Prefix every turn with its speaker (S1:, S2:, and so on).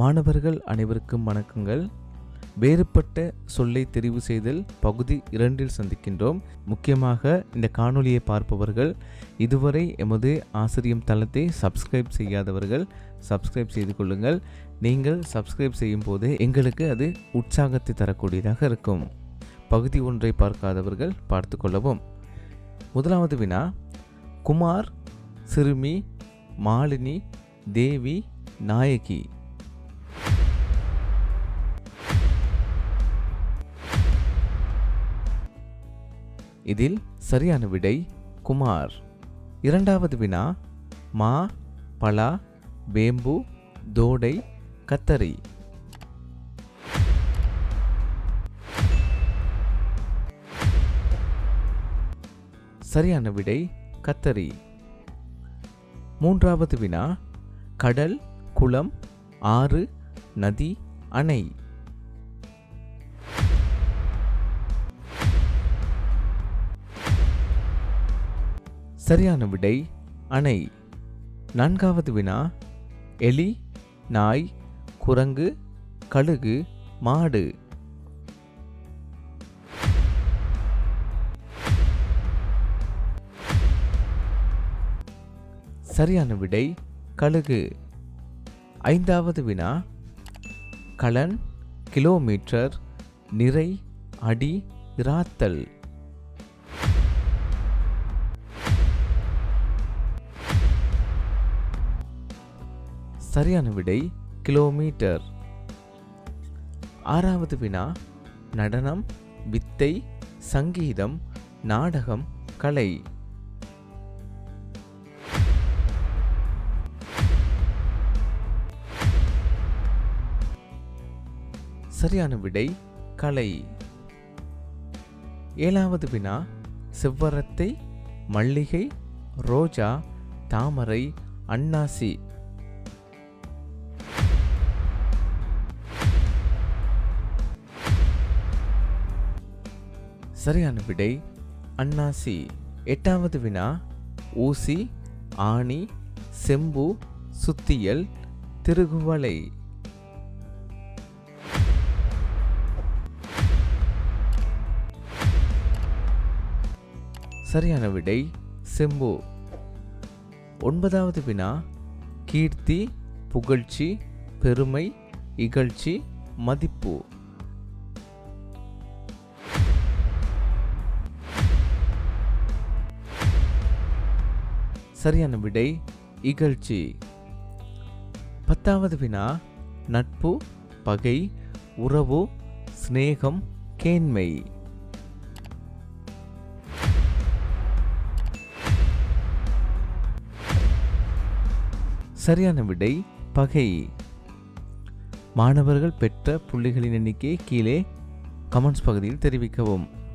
S1: மாணவர்கள் அனைவருக்கும் வணக்கங்கள். வேறுபட்ட சொல்லை தெரிவு செய்தல் பகுதி இரண்டில் சந்திக்கின்றோம். முக்கியமாக இந்த காணொளியை பார்ப்பவர்கள் இதுவரை எமது ஆசிரியம் தளத்தை சப்ஸ்கிரைப் செய்யாதவர்கள் சப்ஸ்கிரைப் செய்து கொள்ளுங்கள். நீங்கள் சப்ஸ்கிரைப் செய்யும் போது எங்களுக்கு அது உற்சாகத்தை தரக்கூடியதாக இருக்கும். பகுதி ஒன்றை பார்க்காதவர்கள் பார்த்து கொள்ளவும். முதலாவது வினா குமார் சிறுமி மாலினி தேவி நாயகி. இதில் சரியான விடை குமார். இரண்டாவது வினா மா பலா வேம்பு தோடை கத்தரி. சரியான விடை கத்தரி. மூன்றாவது வினா கடல் குளம் ஆறு நதி அணை. சரியான விடை அணை. நான்காவது வினா எலி நாய் குரங்கு கழுகு மாடு. சரியான விடை கழுகு. ஐந்தாவது வினா கலன் கிலோமீட்டர் நிறை அடி இராத்தல். சரியான விடை கிலோமீட்டர். ஆறாவது வினா நடனம் வித்தை சங்கீதம் நாடகம் கலை. சரியான விடை கலை. ஏழாவது வினா செவ்வரத்தை மல்லிகை ரோஜா தாமரை அன்னாசி. சரியான விடை அன்னாசி. எட்டாவது வினா ஊசி ஆணி செம்பு சுத்தியல் திருகுவளை. சரியான விடை செம்பு. ஒன்பதாவது வினா கீர்த்தி புகழ்ச்சி பெருமை இகழ்ச்சி மதிப்பு. சரியான விடை இகழ்ச்சி. பத்தாவது வினா நட்பு பகை உறவு சிநேகம் கேண்மை. சரியான விடை பகை. மாணவர்கள் பெற்ற புள்ளிகளின் எண்ணிக்கையை கீழே கமெண்ட்ஸ் பகுதியில் தெரிவிக்கவும்.